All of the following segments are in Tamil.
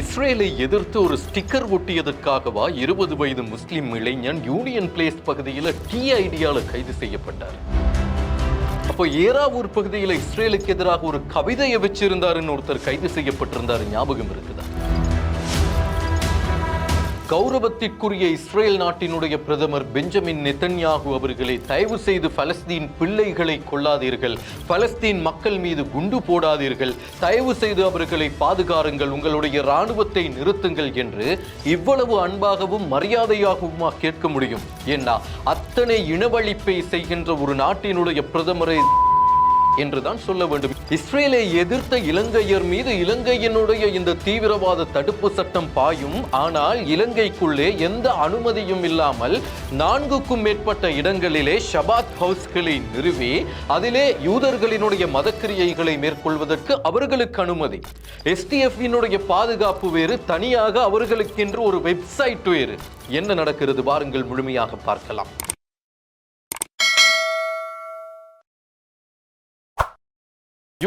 இஸ்ரேலை எதிர்த்து ஒரு ஸ்டிக்கர் ஒட்டியதற்காகவா இருபது வயது முஸ்லிம் இளைஞன் யூனியன் பிளேஸ் பகுதியில் டீ ஐடியால கைது செய்யப்பட்டார். அப்போ ஏராவூர் பகுதியில் இஸ்ரேலுக்கு எதிராக ஒரு கவிதையை வச்சிருந்தாருன்னு ஒருத்தர் கைது செய்யப்பட்டிருந்தாரு. ஞாபகம் இருக்குதா? கௌரவத்திற்குரிய இஸ்ரேல் நாட்டினுடைய பிரதமர் பெஞ்சமின் நெத்தன்யாகு அவர்களை தயவு செய்து பலஸ்தீன் பிள்ளைகளை கொள்ளாதீர்கள் பலஸ்தீன் மக்கள் மீது குண்டு போடாதீர்கள். தயவு செய்து அவர்களை பாதுகாருங்கள். உங்களுடைய இராணுவத்தை நிறுத்துங்கள் என்று இவ்வளவு அன்பாகவும் மரியாதையாகவுமா கேட்க முடியும்? ஏன்னா அத்தனை இனவழிப்பை செய்கின்ற ஒரு நாட்டினுடைய பிரதமரை என்றுதான் சொல்ல வேண்டும். இஸ்ரேலை எதிர்த்த இலங்கையர் மீது இலங்கையினுடைய இந்த தீவிரவாத தடுப்பு சட்டம் பாயும். ஆனால் இலங்கைக்குள்ளே எந்த அனுமதியும் இல்லாமல் நான்குக்கும் மேற்பட்ட இடங்களிலே ஷபாத் ஹவுஸ்களை நிறுவி அதிலே யூதர்களினுடைய மதக்கிரியைகளை மேற்கொள்வதற்கு அவர்களுக்கு அனுமதி. எஸ்டிஎஃபினுடைய பாதுகாப்பு வேறு தனியாக அவர்களுக்கென்று ஒரு வெப்சைட் வேறு. என்ன நடக்கிறது? வாருங்கள் முழுமையாக பார்க்கலாம்.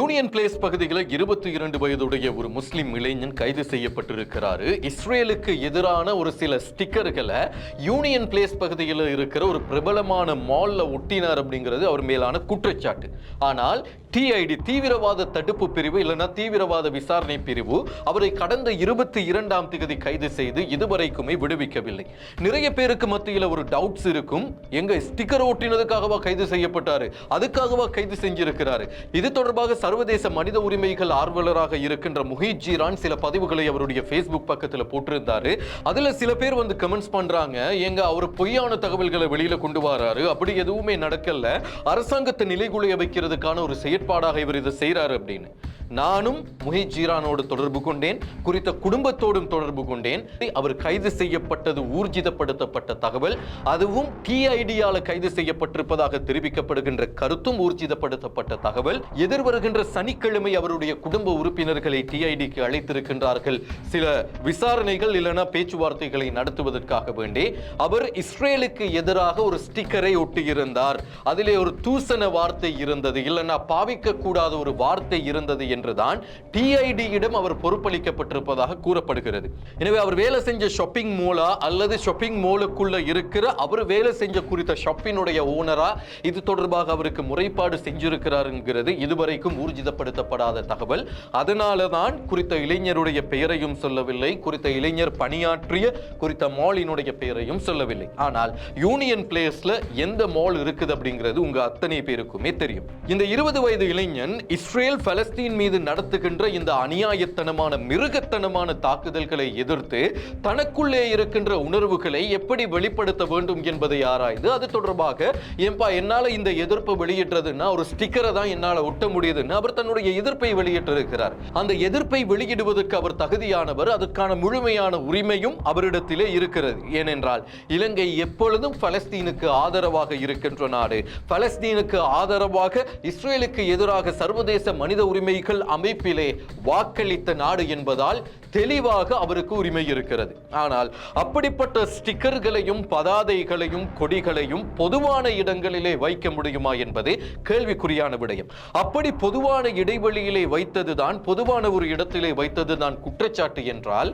யூனியன் பிளேஸ் பகுதியில் இருபத்தி இரண்டு வயதுடைய ஒரு முஸ்லிம் இளைஞன் கைது செய்யப்பட்டிருக்கிறாரு. இஸ்ரேலுக்கு எதிரான ஒரு சில ஸ்டிக்கர்களை யூனியன் பிளேஸ் பகுதியில் இருக்கிற ஒரு பிரபலமான மால்ல ஒட்டினார் அப்படிங்கிறது அவர் மேலான குற்றச்சாட்டு. ஆனால் டிஐடி தீவிரவாத தடுப்பு பிரிவு இல்லைன்னா தீவிரவாத விசாரணை பிரிவு அவரை கடந்த இருபத்தி இரண்டாம் தேதி கைது செய்து இதுவரைக்குமே விடுவிக்கவில்லை. நிறைய பேருக்கு மத்தியில் ஒரு டவுட்ஸ் இருக்கும். எங்க ஸ்டிக்கர் ஓட்டினதுக்காகவா கைது செய்யப்பட்டாரு? அதுக்காகவா கைது செஞ்சிருக்கிறாரு? இது தொடர்பாக சர்வதேச மனித உரிமைகள் ஆர்வலராக இருக்கின்ற முஹித் ஜீரான் சில பதிவுகளை அவருடைய ஃபேஸ்புக் பக்கத்தில் போட்டிருந்தாரு. அதுல சில பேர் வந்து கமெண்ட்ஸ் பண்றாங்க. எங்க அவர் பொய்யான தகவல்களை வெளியில கொண்டு வராரு. அப்படி எதுவுமே நடக்கல. அரசாங்கத்தை நிலைகுலைய வைக்கிறதுக்கான ஒரு செயல் செயற்பாடாக இவர் இதை செய்கிறாரு அப்படின்னு. நானும் முஹித் ஜீரானோடு தொடர்பு கொண்டேன். குறித்த குடும்பத்தோடும் தொடர்பு கொண்டேன். அவர் கைது செய்யப்பட்டது ஊர்ஜிதப்படுத்தப்பட்ட தகவல். அதுவும் டிஐடியால கைது செய்யப்பட்டிருப்பதாக தெரிவிக்கப்படுகின்ற கருத்தும் ஊர்ஜிதப்படுத்தப்பட்ட தகவல். எதிர்வருகின்ற சனிக்கிழமை அவருடைய குடும்ப உறுப்பினர்களை டிஐடிக்கு அழைத்திருக்கின்றார்கள். சில விசாரணைகள் இல்லைனா பேச்சுவார்த்தைகளை நடத்துவதற்காக வேண்டி. அவர் இஸ்ரேலுக்கு எதிராக ஒரு ஸ்டிக்கரை ஒட்டியிருந்தார். அதிலே ஒரு தூசண வார்த்தை இருந்தது. இல்லைனா பாவிக்க கூடாத ஒரு வார்த்தை இருந்தது என்றுதான் டிஐடியிடம் அவர் பொறுப்பளிக்கப்பட்டிருப்பதாக கூறப்படுகிறது. எனவே அவர் வேலை செஞ்ச ஷாப்பிங் மூலா அல்லது ஷாப்பிங் மோலுக்குள்ள இருக்கிற அவர் வேலை செஞ்ச குறித்த ஷாப்பினுடைய ஓனரா இது தொடர்பாக அவருக்கு முறைப்பாடு செஞ்சிருக்கிறாருங்கிறது இதுவரைக்கும் ஊர்ஜிதப்படுத்தப்படாத தகவல். அதனால தான் குறித்த இளைஞருடைய பெயரையும் சொல்லவில்லை குறித்த இளைஞர் பணியாற்றிய குறித்த மாலினுடைய பெயரையும் சொல்லவில்லை. ஆனால் யூனியன் பிளேஸ்ல எந்த மால் இருக்குது அப்படிங்கிறது உங்க அத்தனை பேருக்குமே தெரியும். இந்த இருபது வயது இளைஞன் இஸ்ரேல் பலஸ்தீன் மீது மீது நடத்துகின்ற இந்த அநியாயத்தனமான மிருகத்தனமான தாக்குதல்களை எதிர்த்து தனக்குள்ளே இருக்கின்ற உணர்வுகளை எப்படி வெளிப்படுத்த வேண்டும் என்பதை ஆராய்ந்து அது தொடர்பாக ஏன்பா என்னால் இந்த எதிர்ப்பு வெளியிடுறதுன்னா ஒரு ஸ்டிக்கரை தான் என்னால் ஒட்ட முடியுதுன்னு அவர் தன்னுடைய எதிர்ப்பை வெளியிட்டிருக்கிறார். அந்த எதிர்ப்பை வெளியிடுவதற்கு அவர் தகுதியானவர் அதுக்கான முழுமையான உரிமையும் அவரிடத்திலே இருக்கிறது. ஏனென்றால் இலங்கை எப்பொழுதும் பலஸ்தீனுக்கு ஆதரவாக இருக்கின்ற நாடு. பலஸ்தீனுக்கு ஆதரவாக இஸ்ரேலுக்கு எதிராக சர்வதேச மனித உரிமைகள் அமைப்பிலே வாக்களித்த நாடு என்பதால் தெளிவாக அவருக்கு உரிமை இருக்கிறது. ஆனால் அப்படிப்பட்ட ஸ்டிக்கர்களையும் பதாதைகளையும் கொடிகளையும் பொதுவான இடங்களிலே வைக்க முடியுமா என்பது கேள்விக்குறியான விடயம். அப்படி பொதுவான இடைவெளியிலே வைத்ததுதான் பொதுவான ஒரு இடத்திலே வைத்ததுதான் குற்றச்சாட்டு என்றால்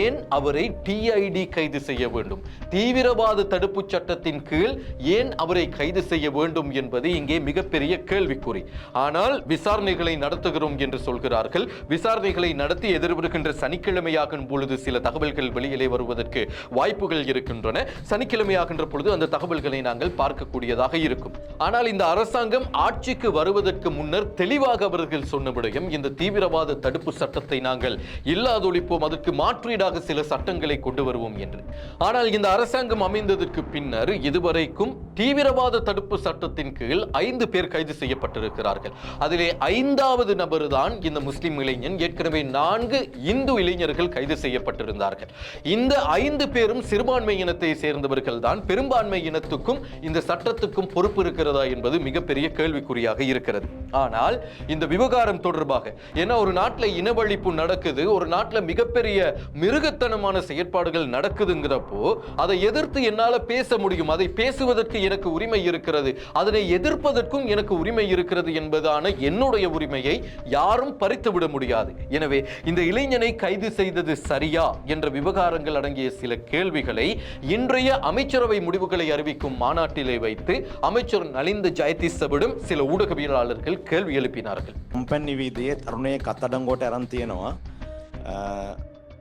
ஏன் அவரை டிஐடி கைது செய்ய வேண்டும்? தீவிரவாத தடுப்பு சட்டத்தின் கீழ் ஏன் அவரை கைது செய்ய வேண்டும் என்பது இங்கே மிகப்பெரிய கேள்விக்குறி. ஆனால் விசாரணைகளை நடத்துகிறோம் என்று சொல்கிறார்கள். விசாரணைகளை நடத்தி எதிர்வருகின்ற சனிக்கிழமையாகும் பொழுது சில தகவல்கள் வெளியிலே வருவதற்கு வாய்ப்புகள் இருக்கின்றன. சனிக்கிழமையாகின்ற பொழுது அந்த தகவல்களை நாங்கள் பார்க்கக்கூடியதாக இருக்கும். ஆனால் இந்த அரசாங்கம் ஆட்சிக்கு வருவதற்கு முன்னர் தெளிவாக அவர்கள் சொன்ன விடயம் இந்த தீவிரவாத தடுப்பு சட்டத்தை நாங்கள் இல்லாதொழிப்போம் அதற்கு மாற்றீடாக சில சட்டங்களை கொண்டு வருவோம் என்று. ஆனால் இந்த அரசாங்கம் அமைந்ததற்கு பின்னர் இதுவரைக்கும் தீவிரவாத தடுப்பு சட்டத்தின் கீழ் ஐந்து பேர் கைது செய்யப்பட்டிருக்கிறார்கள். அதிலே ஐந்தாவது நபர் தான் இந்த முஸ்லிம் இளைஞன். ஏற்கனவே நான்கு இந்து இளைஞர்கள் கைது செய்யப்பட்டிருந்தார்கள். இந்த ஐந்து பேரும் சிறுபான்மை இனத்தை சேர்ந்தவர்கள் தான் பெரும்பான்மை இனத்துக்கும் இந்த சட்டத்துக்கும் பொறுப்பு இருக்கிறதா என்பது மிகப்பெரிய கேள்விக்குறியாக இருக்கிறது. ஆனால் இந்த விவகாரம் தொடர்பாக ஏன்னா ஒரு நாட்டில் இனவழிப்பு நடக்குது ஒரு நாட்டில் மிகப்பெரிய மிருகத்தனமான செயற்பாடுகள் நடக்குதுங்கிறப்போ அதை எதிர்த்து என்னால் பேச முடியும். அதை பேசுவதற்கு எனக்கு உரிமை இருக்கிறது. அதனை எதிர்ப்பதற்கும் எனக்கு உரிமை இருக்கிறது என்பதான என்னுடைய உரிமையை யாரும் பறித்துவிட முடியாது. எனவே இந்த இளைஞனை கைது செய்தது சரியா என்ற விவகாரங்கள் அடங்கிய சில கேள்விகளை இன்றைய அமைச்சரவை முடிவுகளை அறிவிக்கும் மாநாட்டிலே வைத்து அமைச்சர் நலிந்த ஜெயதிசவிடம் சில ஊடகவியலாளர்கள் கேள்வி எழுப்பினார்கள். கம்பெனி வீதியை தருணையை கத்தடங்கோட்டை இறந்தியனோ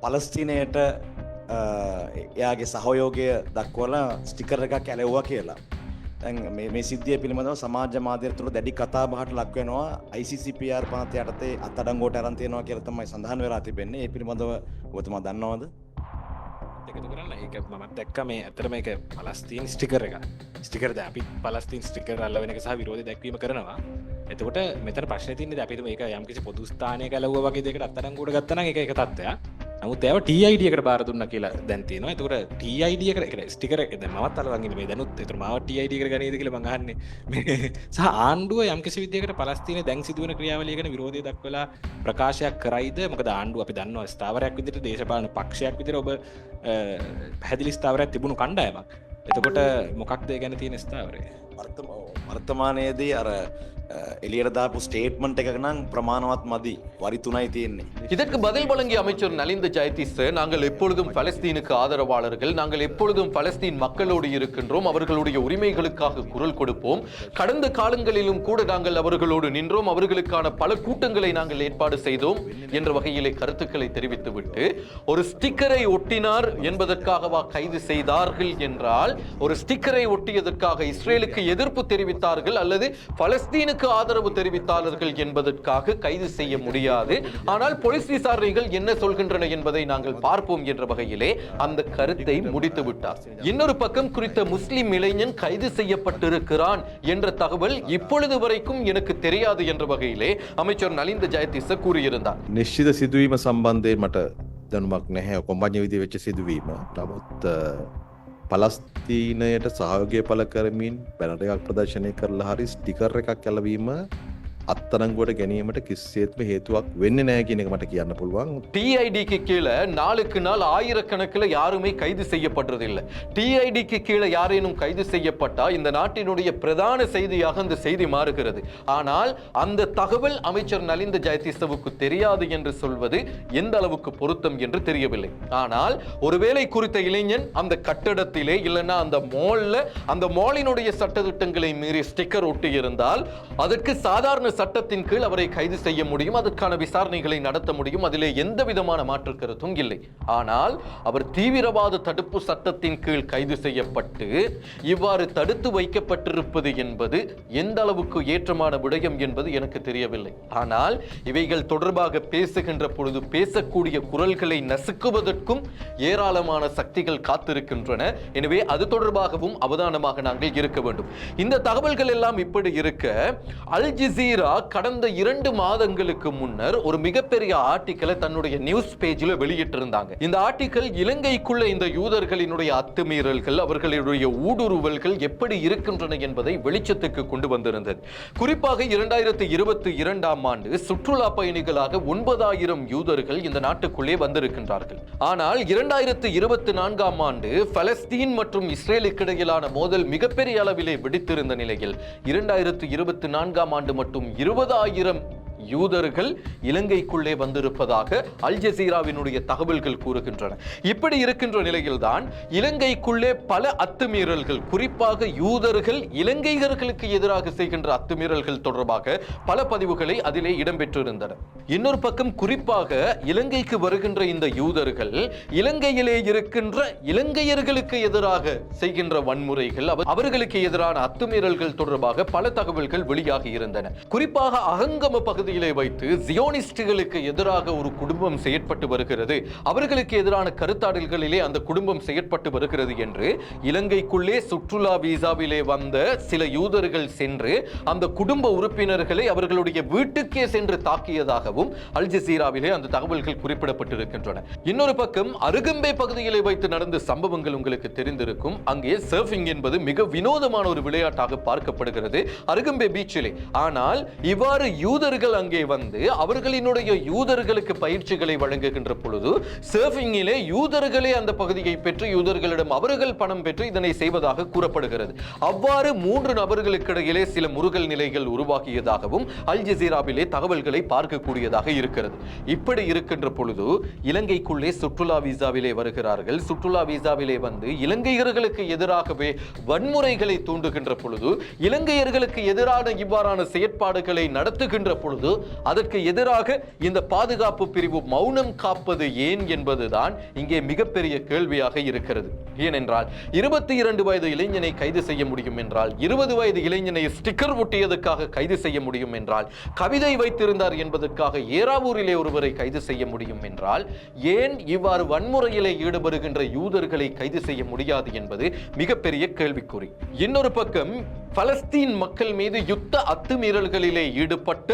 பலஸ்தீனேட்ட එයාගේ සහයෝගය දක්වල ස්ටිකර එකක් කැලෙව්වා කියලා. තැන් මේ මේ සිද්ධිය පිළිබඳව සමාජ මාධ්‍ය තුළ දැඩි කතා බහට ලක්වෙනවා ICCPR පනත යටතේ අත්තඩංගෝට ඇරන් තියෙනවා කියලා තමයි සඳහන් වෙලා තිබෙන්නේ. ඒ පිළිබඳව ඔබතුමා දන්නවද? එකතු කරන්න. ඒක මත් දැක්ක මේ ඇතරම එක පලස්තීන් ස්ටිකර එක ස්ටිකරද අපි පලස්තින් ස්ටිකර අල්ල වෙනක සහ විරෝධ දැක්වීම කරනවා. එතකොට මෙතන ප්‍රශ්න තින්නේ අපිට මේක යම්කිසි පොදුස්ථානය කලව වගේ දෙකට අත්තරංගුට ගත්තන එක එක තත්වය නමුත් ඇව ටයිඩියකට බාරදුන්න කියලා දැන්තිනවා එතකට ටයිඩිය කර ස්ටිකර එද මත් අලවගේ මේ දැනුත්. එතර මාව ටයිඩිය ගනීද කියල මඟහන්නේ සහ ආණ්ඩුව යම්කිසි විදිකට පලස්තින දැන් සිදුවන ක්‍රියාවලියගෙන විරෝධය දක්වලා ප්‍රකාශයක් කරයිද? මොක ආණ්ඩුව අපි දන්නවා ස්ථාවරයක් විදිට දේශපාලන පක්ෂයක් විතර ඔබ පැදිලි ස්ථාවරයක් තිබුණු කණ්ඩායමක්. එතකොට මොකක්දේ ගැන තියෙන ස්ථාවරය? වර්තම වර්තමානයේදී අර එලියරදාපු ස්ටේට්මන්ට් එකක නම් ප්‍රමාණවත් මදි වරි තුනයි තියෙන්නේ. இதற்கு பதில் வழங்கிய அமைச்சர் நலிந்த ஜெயதிஸ் நாங்கள் எப்பொழுதும் பலஸ்தீனுக்கு ஆதரவாளர்கள் நாங்கள் எப்பொழுதும் பலஸ்தீன் மக்களோடு இருக்கின்றோம் அவர்களுடைய உரிமைகளுக்காக குரல் கொடுப்போம் கடந்த காலங்களிலும் கூட நாங்கள் அவர்களோடு நின்றோம் அவர்களுக்கான பல கூட்டங்களை நாங்கள் ஏற்பாடு செய்தோம் என்ற வகையிலே கருத்துக்களை தெரிவித்துவிட்டு ஒரு ஸ்டிக்கரை ஒட்டினார் என்பதற்காகவா கைது செய்தார்கள் என்றால் ஒரு ஸ்டிக்கரை ஒட்டியதற்காக இஸ்ரேலுக்கு எதிர்ப்பு தெரிவித்தார்கள் அல்லது பலஸ்தீனுக்கு ஆதரவு தெரிவித்தார்கள் என்பதற்காக கைது செய்ய முடியாது ஆனால் போலீஸ் விசாரணைகள் என்ன சொல்கின்றன என்பதை நாங்கள் பார்ப்போம் என்ற வகையிலே அந்த கருத்தை முடித்து விட்டார் இன்னொரு பக்கம் குறித்த முஸ்லிம் இளைஞன் கைது செய்யப்பட்டிருக்கிறான் என்ற தகவல் இப்பொழுது வரைக்கும் எனக்கு தெரியாது என்ற வகையிலே அமைச்சர் நலிந்த ஜெயதிச கூறியிருந்தார் නිශ්චිත සිදුවීම සම්බන්ධය මට දැනුමක් නැහැ කොම්බඥ විදි වෙච්ච සිදුවීම නමුත් අ, පලස්තීනයට සහයෝගය පල කරමින් පැනට එකක් ප්‍රදර්ශනය කරලා හරි ස්ටිකර් එකක් කැලවීම අත්තරංගුවට ගැනීමට කිස්සේත්ම හේතුවක් වෙන්න නෑ කියන එක මට කියන්න පුළුවන් டிஐடிக்கு கீழே நாளுக்கு நாள் ஆயிரக்கணக்கில் யாருமே கைது செய்யப்படுறதில்லை டிஐடிக்கு கீழே யாரேனும் கைது செய்யப்பட்டா இந்த நாட்டினுடைய பிரதான செய்தியாக அந்த செய்தி மாறுகிறது ஆனால் அந்த தகவல் அமைச்சர் நலிந்த ஜெயதிசவுக்கு தெரியாது என்று சொல்வது எந்த அளவுக்கு பொருத்தம் என்று தெரியவில்லை ஆனால் ஒருவேளை குறித்த இளைஞன் அந்த கட்டடத்திலே இல்லைன்னா அந்த மால்ல அந்த மாலினுடைய சட்டத்திட்டங்களை மீறி ஸ்டிக்கர் ஒட்டி இருந்தால் அதற்கு சாதாரண சட்டத்தின் கீழ் அவரை கைது செய்ய முடியும் அதற்கான விசாரணைகளை நடத்த முடியும். அதிலே எந்த விதமான மாற்று கருத்தும் இல்லை. ஆனால் அவர் தீவிரவாத தடுப்பு சட்டத்தின் கீழ் கைது செய்யப்பட்டு இவ்வாறு தடுத்து வைக்கப்பட்டிருப்பது என்பது எந்த அளவுக்கு ஏற்றமான விடயம் என்பது எனக்கு தெரியவில்லை. ஆனால் இவைகள் தொடர்பாக பேசுகின்ற பொழுது பேசக்கூடிய குரல்களை நசுக்குவதற்கும் ஏராளமான சக்திகள் காத்திருக்கின்றன. எனவே அது தொடர்பாகவும் அவதானமாக நாங்கள் இருக்க வேண்டும். இந்த தகவல்கள் எல்லாம் இப்படி இருக்க அல் ஜிசீரா இந்திரா கடந்த இரண்டு மாதங்களுக்கு முன்னர் ஒரு மிகப்பெரிய ஆர்டிக்கலை தன்னுடைய நியூஸ் பேஜில் வெளியிட்டிருந்தாங்க. இந்த ஆர்டிக்கல் இலங்கைக்குள்ள இந்த யூதர்களினுடைய அத்துமீறல்கள் அவர்களுடைய ஊடுருவல்கள் எப்படி இருக்கின்றன என்பதை வெளிச்சத்துக்கு கொண்டு வந்திருந்தது. குறிப்பாக இரண்டாயிரத்தி இருபத்தி இரண்டாம் ஆண்டு சுற்றுலா பயணிகளாக ஒன்பதாயிரம் யூதர்கள் இந்த நாட்டுக்குள்ளே வந்திருக்கின்றார்கள். ஆனால் இரண்டாயிரத்தி இருபத்தி நான்காம் ஆண்டு பலஸ்தீன் மற்றும் இஸ்ரேலுக்கு இடையிலான மோதல் மிகப்பெரிய அளவிலே வெடித்திருந்த நிலையில் இரண்டாயிரத்தி இருபத்தி நான்காம் ஆண்டு மட்டும் இருபதாயிரம் யூதர்கள் இலங்கைக்குள்ளே வந்திருப்பதாக அல் ஜசீராவினுடைய தகவல்கள் கூறுகின்றன. இப்படி இருக்கின்ற நிலையில்தான் இலங்கைக்குள்ளே பல அத்துமீறல்கள் குறிப்பாக யூதர்கள் இலங்கையர்களுக்கு எதிராக செய்கின்ற அத்துமீறல்கள் தொடர்பாக பல பதிவுகளை அதிலே இடம்பெற்றிருந்தன. இன்னொரு பக்கம் குறிப்பாக இலங்கைக்கு வருகின்ற இந்த யூதர்கள் இலங்கையிலே இருக்கின்ற இலங்கையர்களுக்கு எதிராக செய்கின்ற வன்முறைகள் அவர்களுக்கு எதிரான அத்துமீறல்கள் தொடர்பாக பல தகவல்கள் வெளியாகி இருந்தன. குறிப்பாக அகங்கம பகுதி பகுதியிலே வைத்து ஜியோனிஸ்டுகளுக்கு எதிராக ஒரு குடும்பம் செயற்பட்டு வருகிறது. அவர்களுக்கு எதிரான கருத்தாடல்களிலே அந்த குடும்பம் செயற்பட்டு வருகிறது என்று இலங்கைக்குள்ளே சுற்றுலா விசாவிலே வந்த சில யூதர்கள் சென்று அந்த குடும்ப உறுப்பினர்களை அவர்களுடைய வீட்டுக்கே சென்று தாக்கியதாகவும் அல் ஜசீராவிலே அந்த தகவல்கள் குறிப்பிடப்பட்டிருக்கின்றன. இன்னொரு பக்கம் அருகம்பே பகுதியிலே வைத்து நடந்த சம்பவங்கள் உங்களுக்கு தெரிந்திருக்கும். அங்கே சர்ஃபிங் என்பது மிக வினோதமான ஒரு விளையாட்டாக பார்க்கப்படுகிறது. அருகம்பே பீச்சிலே. ஆனால் இவ்வாறு யூதர்கள் அங்கே வந்து அவர்களினுடைய யூதர்களுக்கு பயிற்சிகளை வழங்குகின்ற பொழுது சர்ஃபிங்கிலே யூதர்களே அந்த பகுதியை பெற்று யூதர்களிடம் அவர்கள் பணம் பெற்று இதனை செய்வதாக கூறப்படுகிறது. அவ்வாறு மூன்று நபர்களுக்கு இடையிலே சில முருகல் நிலைகள் உருவாகியதாகவும் அல் ஜசீராவிலே தகவல்களை பார்க்கக்கூடியதாக இருக்கிறது. இப்படி இருக்கின்ற பொழுது இலங்கைக்குள்ளே சுற்றுலா விசாவிலே வருகிறார்கள். சுற்றுலா விசாவிலே வந்து இலங்கையர்களுக்கு எதிராகவே வன்முறைகளை தூண்டுகின்ற பொழுது இலங்கையர்களுக்கு எதிரான இவ்வாறான செயற்பாடுகளை நடத்துகின்ற பொழுது அதற்கு எதிராக இந்த பாதுகாப்பு பிரிவு மௌனம் காப்பது ஏன் என்பதுதான் இங்கே மிகப்பெரிய கேள்வியாக இருக்கிறது. ஏனென்றால் இருபத்தி இரண்டு வயது இளைஞனை கைது செய்ய முடியும் என்றால் இருபது வயது இளைஞனை ஸ்டிக்கர் ஒட்டியதுக்காக கைது செய்ய முடியும் என்றால் கவிதை வைத்திருந்தார் என்பதற்காக ஏறாவூரிலே ஒருவரை கைது செய்ய முடியும் என்றால் ஏன் இவ்வாறு வன்முறையிலே ஈடுபடுகின்ற யூதர்களை கைது செய்ய முடியாது என்பது மிகப்பெரிய கேள்விக்குறி. இன்னொரு பக்கம் பலஸ்தீன் மக்கள் மீது யுத்த அத்துமீறல்களிலே ஈடுபட்ட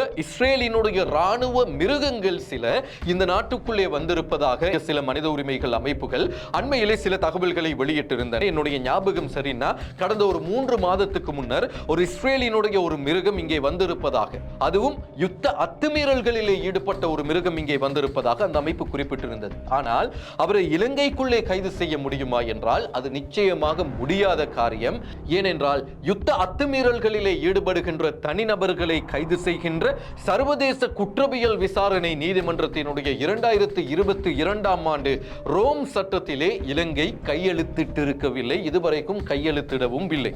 இஸ்ரேலினுடைய ராணுவ மிருகங்கள் சில இந்த நாட்டுக்குள்ளே வந்திருப்பதாக சில மனித உரிமைகள் அமைப்புகள் அண்மையிலே சில தகவல்களை வெளியிட்டிருந்தன. என்னுடைய ஞாபகம் சரின்னா கடந்த ஒரு மூன்று மாதத்துக்கு முன்னர் ஒரு இஸ்ரேலினுடைய ஒரு மிருகம் இங்கே வந்திருப்பதாக அதுவும் யுத்த அத்துமீறல்களிலே ஈடுபட்ட ஒரு மிருகம் இங்கே வந்திருப்பதாக அந்த அமைப்பு குறிப்பிட்டிருந்தது. ஆனால் அவரை இலங்கைக்குள்ளே கைது செய்ய முடியுமா என்றால் அது நிச்சயமாக முடியாத காரியம். ஏனென்றால் யுத்த அத்துமீறல்களிலே ஈடுபடுகின்ற தனிநபர்களை கைது செய்கின்ற சர்வதேச குற்றவியல் விசாரணை நீதிமன்றத்தினுடைய இரண்டாயிரத்து இருபத்தி இரண்டாம் ஆண்டு ரோம் சட்டத்திலே இலங்கை கையெழுத்திட்டிருக்கவில்லை. இதுவரைக்கும் கையெழுத்திடவும் இல்லை.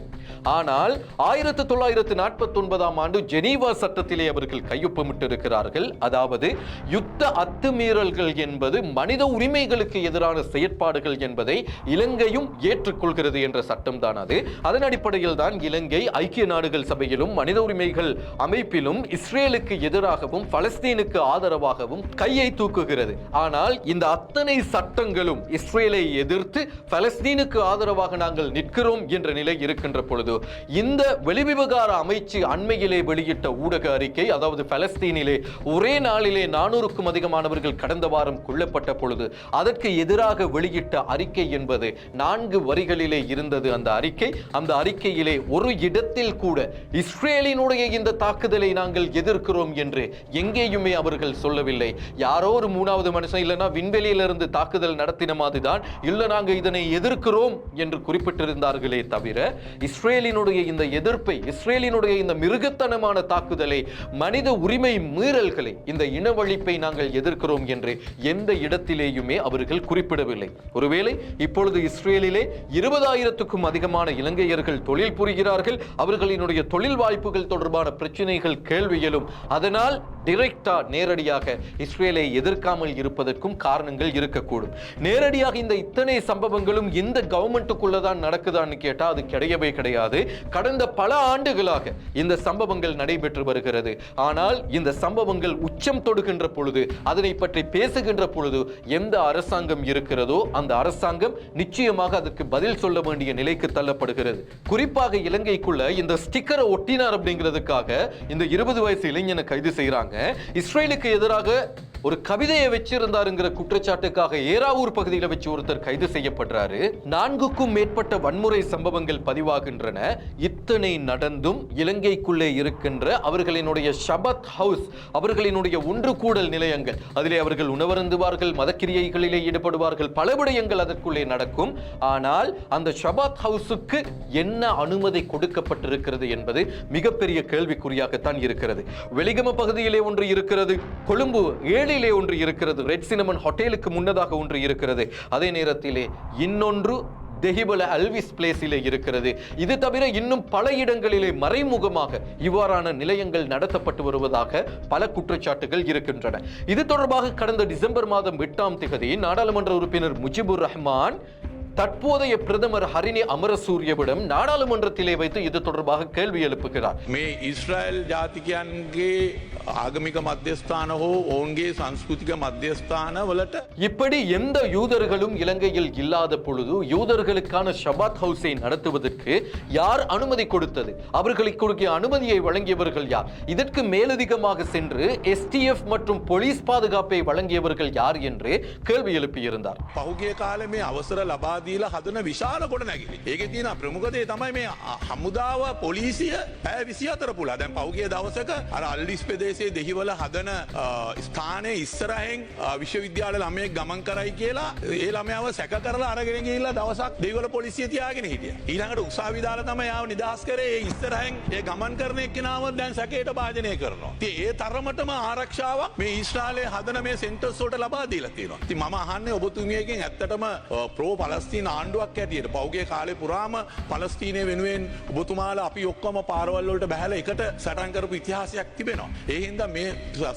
ஆனால் ஆயிரத்து தொள்ளாயிரத்து நாற்பத்தி ஒன்பதாம் ஆண்டு ஜெனீவா சட்டத்திலே அவர்கள் கையொப்பமிட்டிருக்கிறார்கள். அதாவது யுத்த அத்துமீறல்கள் என்பது மனித உரிமைகளுக்கு எதிரான செயற்பாடுகள் என்பதை இலங்கையும் ஏற்றுக்கொள்கிறது என்ற சட்டம் தான் அது. அதன் அடிப்படையில் தான் இலங்கை ஐக்கிய நாடுகள் சபையிலும் மனித உரிமைகள் அமைப்பிலும் இஸ்ரேலுக்கு எதிராகவும் பலஸ்தீனுக்கு ஆதரவாகவும் கையை தூக்குகிறது. ஆனால் இந்த அத்தனை சட்டங்களும் இஸ்ரேலை எதிர்த்து பலஸ்தீனுக்கு ஆதரவாக நாங்கள் நிற்கிறோம் என்ற நிலை இருக்கின்ற பொழுது இந்த வெளிவிவகார அமைச்சு அண்மையிலே வெளியிட்ட ஊடக அறிக்கை அதாவது பலஸ்தீனிலே ஒரே நாளிலே நானூறுக்கும் அதிகமானவர்கள் கடந்த வாரம் கொல்லப்பட்ட பொழுது அதற்கு எதிராக வெளியிட்ட அறிக்கை என்பது நான்கு வரிகளிலே இருந்தது அந்த அறிக்கை. அந்த அறிக்கையிலே ஒரு இடத்தில் கூட இஸ்ரேலினுடைய இந்த தாக்குதலை நாங்கள் எதிர்க்கிறோம் என்று எங்கேயுமே அவர்கள் சொல்லவில்லை. யாரோ ஒரு மூணாவது மனுஷன் இல்லைன்னா விண்வெளியிலிருந்து தாக்குதல் நடத்தின மாதிரிதான் இல்லை நாங்கள் இதனை எதிர்க்கிறோம் என்று குறிப்பிட்டிருந்தார்களே தவிர இஸ்ரேலினுடைய இந்த எதிர்ப்பை இஸ்ரேலினுடைய இந்த மிருகத்தனமான தாக்குதலை மனித உரிமை மீறல்களை இந்த இனவழிப்பை நாங்கள் எதிர்க்கிறோம் என்று எந்த இடத்திலேயுமே அவர்கள் குறிப்பிடவில்லை. ஒருவேளை இப்பொழுது இஸ்ரேலிலே இருபதாயிரத்துக்கும் அதிகமான இலங்கையர்கள் தொழில் புரிகிறார்கள் அவர்களினுடைய தொழில் வாய்ப்புகள் தொடர்பான பிரச்சனைகள் கேள்வி எழும் அதனால் டிரெக்டா நேரடியாக இஸ்ரேலை எதிர்க்காமல் இருப்பதற்கும் காரணங்கள் இருக்கக்கூடும். நேரடியாக இந்த இத்தனை சம்பவங்களும் இந்த கவர்மெண்ட்டுக்குள்ள தான் நடக்குதான்னு கேட்டால் அது கிடையவே கிடையாது. கடந்த பல ஆண்டுகளாக இந்த சம்பவங்கள் நடைபெற்று வருகிறது. ஆனால் இந்த சம்பவங்கள் உச்சம் தொடுகின்ற பொழுது அதனை பற்றி பேசுகின்ற பொழுது எந்த அரசாங்கம் இருக்கிறதோ அந்த அரசாங்கம் நிச்சயமாக அதுக்கு பதில் சொல்ல வேண்டிய நிலைக்கு தள்ளப்படுகிறது. குறிப்பாக இலங்கைக்குள்ள இந்த ஸ்டிக்கரை ஒட்டினார் அப்படிங்கிறதுக்காக இந்த இருபது வயசு இளைஞனுக்கு கைது செய்கிறாங்க. இஸ்ரேலுக்கு எதிராக ஒரு கவிதையை வச்சிருந்தாருங்கிற குற்றச்சாட்டுக்காக ஏராவூர் பகுதியில் வச்சு ஒருத்தர் கைது செய்யப்படுறாரு. நான்குக்கும் மேற்பட்ட வன்முறை சம்பவங்கள் பதிவாகின்றன. இத்தனை நடந்தும் இலங்கைக்குள்ளே இருக்கின்ற அவர்களினுடைய ஷபத் ஹவுஸ் அவர்களினுடைய ஒன்று கூடல் நிலையங்கள் அதிலே அவர்கள் உணவருந்துவார்கள் மதக்கிரியைகளிலே ஈடுபடுவார்கள் பல விடயங்கள் அதற்குள்ளே நடக்கும். ஆனால் அந்த ஷபாத் ஹவுஸுக்கு என்ன அனுமதி கொடுக்கப்பட்டிருக்கிறது என்பது மிகப்பெரிய கேள்விக்குறியாகத்தான் இருக்கிறது. வெளிக வெளிகம பகுதியிலே ஒன்று இருக்கிறது கொழும்பு ஏழிலே ஒன்று இருக்கிறது ரெட் சினமன் ஹோட்டலுக்கு முன்னதாக ஒன்று இருக்கிறது. அதே நேரத்திலே இன்னொன்று தெஹிபல அல்விஸ் பிளேஸிலே இருக்கிறது. இது தவிர இன்னும் பல இடங்களிலே மறைமுகமாக இவ்வாறான நிலையங்கள் நடத்தப்பட்டு வருவதாக பல குற்றச்சாட்டுகள் இருக்கின்றன. இது தொடர்பாக கடந்த டிசம்பர் மாதம் எட்டாம் திகதி நாடாளுமன்ற உறுப்பினர் முஜிபுர் ரஹ்மான் தற்போதைய பிரதமர் ஹரிணி அமரசூரியவிடம் நாடாளுமன்றத்திலே வைத்து இது தொடர்பாக கேள்வி எழுப்புகிறார். மே இஸ்ரேல் ஜாதிக்கு ஆகமிக மத்தியஸ்தான ஓங்கே சான்ஸ்கிருதிக மத்தியஸ்தான வலட்ட இப்படி எந்த யூதர்களும் இலங்கையில் இல்லாத பொழுது யூதர்களுக்கான ஷபாத் ஹவுஸை நடத்துவதற்கு யார் அனுமதி கொடுத்தது? அவர்களுக்கு கொடுக்கிய அனுமதியை வழங்கியவர்கள் யார்? இதற்கு மேலதிகமாக சென்று எஸ்டிஎஃப் மற்றும் போலீஸ் பாதுகாப்பை வழங்கியவர்கள் யார் என்று கேள்வி எழுப்பியிருந்தார். பௌகிய காலமே அவசர லபாதியில ஹதுன விசால கொடனாகி ஏகத்தீனா பிரமுகதே தமாய் அமுதாவ ஹமுதாவ போலீசிய தரப்புல அதன் பௌகிய தவசக அல்லிஸ் විසි අතර පුලා දැන් පෞගේ දවසක අර අල්ලිස් පෙදේශේ දෙහිවල හදන අ, ස්ථානය ඉස්සරහෙන් අ, විශ්වවිද්‍යාල ළමයෙක් ගමන් කරයි කියලා ඒ ළමයාව සැක කරලා අරගෙන ගිහිල්ලා දවසක් දෙවල පොලිසිය තියාගෙන හිටිය. ඊළඟට උසාවිදාල තම යාව නිදහස් කරේ ඒ ඉස්සරහෙන් ඒ ගමන් කරන එක්කෙනාව දැන් සැකයට භාජනය කරනවා. ඉතින් ඒ තරමටම ආරක්ෂාවක් මේ ඊශ්‍රාලයේ හදන මේ සෙන්ටර්ස් වලට ලබා දීලා තියෙනවා. ඉතින් මම අහන්නේ ඔබතුමියගෙන් ඇත්තටම ප්‍රෝ පලස්තීන ආණ්ඩුවක් හැටියට පෞගේ කාලේ පුරාම පලස්තීනය වෙනුවෙන් ඔබතුමාලා අපි ඔක්කොම පාරවල් වලට බැහැලා එකට සටන් කරපු ඉතිහාසයක් තිබෙනවා. ඒ හින්දා මේ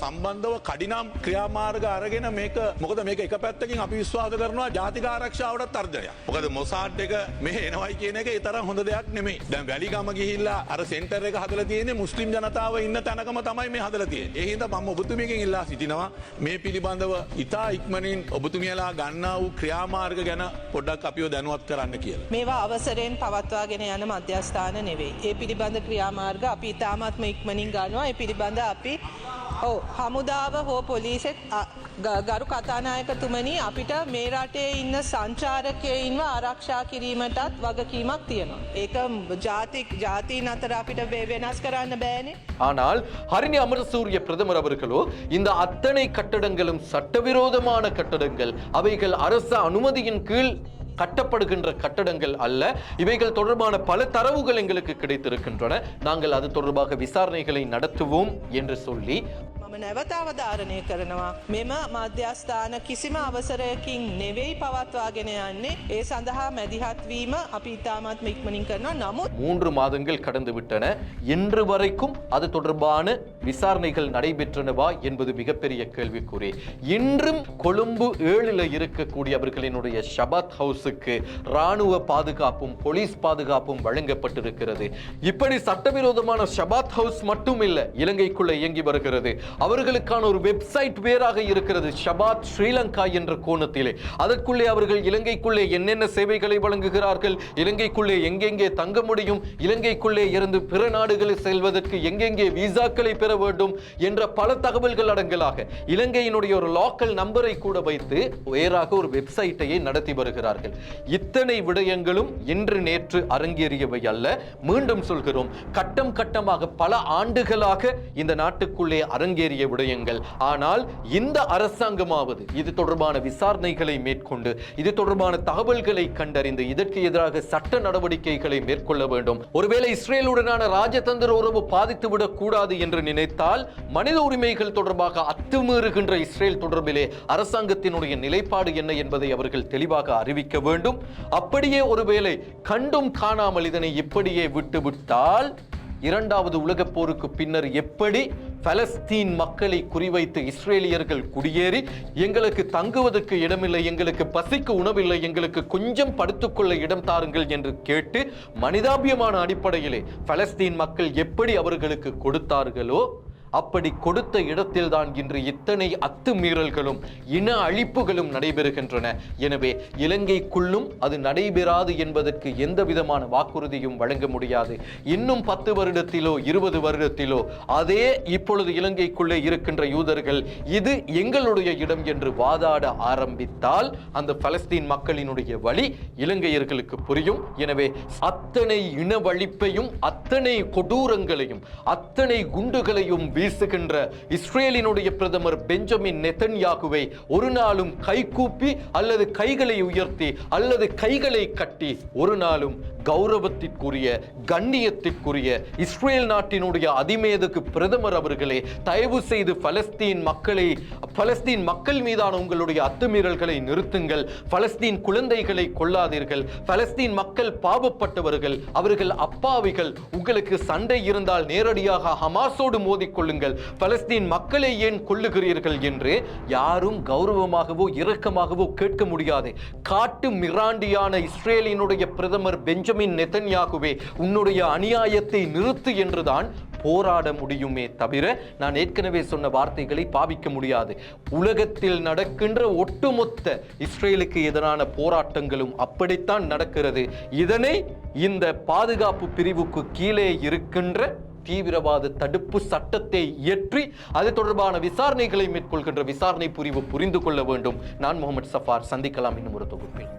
සම්බන්ධව කඩිනම් ක්‍රියාමාර්ග අරගෙන මේක මොකද මේක එක පැත්තකින් අපි විශ්වාස කරනවා ජාතික ආරක්ෂාවට තර්ජනයක්. මොකද මොසාඩ් එක මේ එනවයි කියන එක ඒ තරම් හොඳ දෙයක් නෙමෙයි. දැන් වැලිගම ගිහිල්ලා අර සෙන්ටර් එක හදලා තියෙන්නේ මුස්ලිම් ජනතාව ඉන්න තැනකම තමයි මේ හදලා තියෙන්නේ. ඒ හින්දා මම ඔබතුමියගෙන් ඉල්ලා සිටිනවා මේ පිළිබඳව ඉතා ඉක්මනින් ඔබතුමියලා ගන්නා වූ ක්‍රියාමාර්ග ගැන පොඩ්ඩක් අපිව දැනුවත් කරන්න කියලා. මේවා අවසරයෙන් පවත්වාගෙන යන මධ්‍යස්ථාන නෙවෙයි. ඒ පිළිබඳ ක්‍රියාමාර්ග අපි ඉතාමත්ම ඉක්මනින් ගන්නවා. ඒ පිළිබඳ අපි ඔව් හමුදාව හෝ පොලිසෙත් අ- ග- ගරු කතානායකතුමනි අපිට මේ රටේ ඉන්න සංචාරකයින්ව ආරක්ෂා කිරීමටත් වගකීමක් තියෙනවා. ඒක ජාතික් ජාතීන් අතර අපිට වේ- වෙනස් කරන්න බෑනේ. ஆனால் ஹரிணி அமரசூரிய பிரதமர் அவர்களோ இந்த அத்தனை கட்டடங்களும் சட்டவிரோதமான கட்டடங்கள் அவைகள் அரசு அனுமதியின் கீழ் கட்டப்படுகின்ற கட்டடங்கள் அல்ல. இவைகள் தொடர்பான பல தரவுகள் எங்களுக்கு கிடைத்திருக்கின்றன. நாங்கள் அது தொடர்பாக விசாரணைகளை நடத்துவோம் என்று சொல்லி නැවත අවධාරණය කරනවා මෙම මධ්‍යස්ථාන කිසිම අවසරයකින් නෙවෙයි පවත්වාගෙන යන්නේ ඒ සඳහා මැදිහත්වීම අපි ඉතාමත්ම ඉක්මනින් කරනවා නමුත් மூன்று மாதங்கள் கடந்து விட்டன இன்று வரைக்கும் அது தொடர்பான விசாரணைகள் நடைபெற்றனவா என்பது மிகப்பெரிய கேள்விக்குறி இன்றும் கொழும்பு ஏழில் இருக்கக்கூடியவர்களினுடைய ஷபாத் ஹவுஸுக்கு ராணுவ பாதுகாப்பும் போலீஸ் பாதுகாப்பும் வழங்கப்பட்டிருக்கிறது இப்படி சட்டவிரோதமான ஷபாத் ஹவுஸ் மட்டும் இல்ல இலங்கைக்குள்ள இயங்கி வருகிறது அவர்களுக்கான ஒரு வெப்சைட் வேறாக இருக்கிறது ஷபாத் ஸ்ரீலங்கா என்ற கோணத்திலே. அதற்குள்ளே அவர்கள் இலங்கைக்குள்ளே என்னென்ன சேவைகளை வழங்குகிறார்கள் இலங்கைக்குள்ளே எங்கெங்கே தங்க முடியும் இலங்கைக்குள்ளே இருந்து பிற நாடுகளில் செல்வதற்கு எங்கெங்கே விசாக்களை பெற வேண்டும் என்ற பல தகவல்கள் அடங்கலாக. இலங்கையினுடைய ஒரு லோக்கல் நம்பரை கூட வைத்து வேறாக ஒரு வெப்சைட்டையே நடத்தி வருகிறார்கள். இத்தனை விடயங்களும் இன்று நேற்று அரங்கேறியவை அல்ல. மீண்டும் சொல்கிறோம் கட்டம் கட்டமாக பல ஆண்டுகளாக இந்த நாட்டுக்குள்ளே அரங்கேறி அரங்கேறிய விடயங்கள் ஆனால் இந்த அரசாங்கமாவது இது தொடர்பான விசாரணைகளை மேற்கொண்டு இது தொடர்பான தகவல்களை கண்டறிந்து இதற்கு எதிராக சட்ட நடவடிக்கைகளை மேற்கொள்ள வேண்டும். ஒருவேளை இஸ்ரேலுடனான ராஜதந்திர உறவு பாதித்துவிடக் கூடாது என்று நினைத்தால் மனித உரிமைகள் தொடர்பாக அத்துமீறுகின்ற இஸ்ரேல் தொடர்பிலே அரசாங்கத்தினுடைய நிலைப்பாடு என்ன என்பதை அவர்கள் தெளிவாக அறிவிக்க வேண்டும். அப்படியே ஒருவேளை கண்டும் காணாமல் இதனை இப்படியே விட்டுவிட்டால் இரண்டாவது உலகப் போருக்கு பின்னர் எப்படி பலஸ்தீன் மக்களை குறிவைத்து இஸ்ரேலியர்கள் குடியேறி எங்களுக்கு தங்குவதற்கு இடமில்லை எங்களுக்கு பசிக்கு உணவில்லை எங்களுக்கு கொஞ்சம் படுத்துக்கொள்ள இடம் தாருங்கள் என்று கேட்டு மனிதாபியமான அடிப்படையிலே பலஸ்தீன் மக்கள் எப்படி அவர்களுக்கு கொடுத்தார்களோ அப்படி கொடுத்த இடத்தில்தான் இன்று இத்தனை அத்துமீறல்களும் இன அழிப்புகளும் நடைபெறுகின்றன. எனவே இலங்கைக்குள்ளும் அது நடைபெறாது என்பதற்கு எந்த விதமான வாக்குறுதியும் வழங்க முடியாது. இன்னும் பத்து வருடத்திலோ இருபது வருடத்திலோ அதே இப்பொழுது இலங்கைக்குள்ளே இருக்கின்ற யூதர்கள் இது எங்களுடைய இடம் என்று வாதாட ஆரம்பித்தால் அந்த பலஸ்தீன் மக்களினுடைய வழி இலங்கையர்களுக்கு புரியும். எனவே அத்தனை இனவழிப்பையும் அத்தனை கொடூரங்களையும் அத்தனை குண்டுகளையும் வீசுகின்ற இஸ்ரேலினுடைய பிரதமர் பெஞ்சமின் நெத்தன்யாகுவை ஒரு நாளும் கைகூப்பி அல்லது கைகளை உயர்த்தி அல்லது கைகளை கட்டி ஒரு நாளும் கௌரவத்திற்குரிய கண்ணியத்திற்குரிய இஸ்ரேல் நாட்டினுடைய அதிமேதுக்கு பிரதமர் அவர்களே தயவு செய்து பலஸ்தீன் மக்களை பலஸ்தீன் மக்கள் மீதான உங்களுடைய அத்துமீறல்களை நிறுத்துங்கள். பலஸ்தீன் குழந்தைகளை கொள்ளாதீர்கள் பலஸ்தீன் மக்கள் பாவப்பட்டவர்கள். அவர்கள் அப்பாவிகள். உங்களுக்கு சண்டை இருந்தால் நேரடியாக ஹமாஸோடு மோதிக்கொள்ளுங்கள் பலஸ்தீன் மக்களை ஏன் கொள்ளுகிறீர்கள் என்று யாரும் கௌரவமாகவோ இரக்கமாகவோ கேட்க முடியாது. காட்டு மிராண்டியான இஸ்ரேலினுடைய பிரதமர் பெஞ்சமின் நெதன்யாகுவே உன்னுடைய அநியாயத்தை நிறுத்து என்றுதான் போராட முடியுமே தவிர நான் ஏற்கனவே சொன்ன வார்த்தைகளை பாவிக்க முடியாது. உலகத்தில் நடக்கின்ற ஒட்டுமொத்த இஸ்ரேலுக்கு எதிரான போராட்டங்களும் அப்படித்தான் நடக்கிறது. இதனை இந்த பாதுகாப்பு பிரிவுக்கு கீழே இருக்கின்ற தீவிரவாத தடுப்பு சட்டத்தை இயற்றி அது தொடர்பான விசாரணைகளை மேற்கொள்கின்ற விசாரணை புரிவு புரிந்து கொள்ள வேண்டும். நான் முகமது சஃபார். சந்திக்கலாம் இன்னும் ஒரு தொகுப்பில்.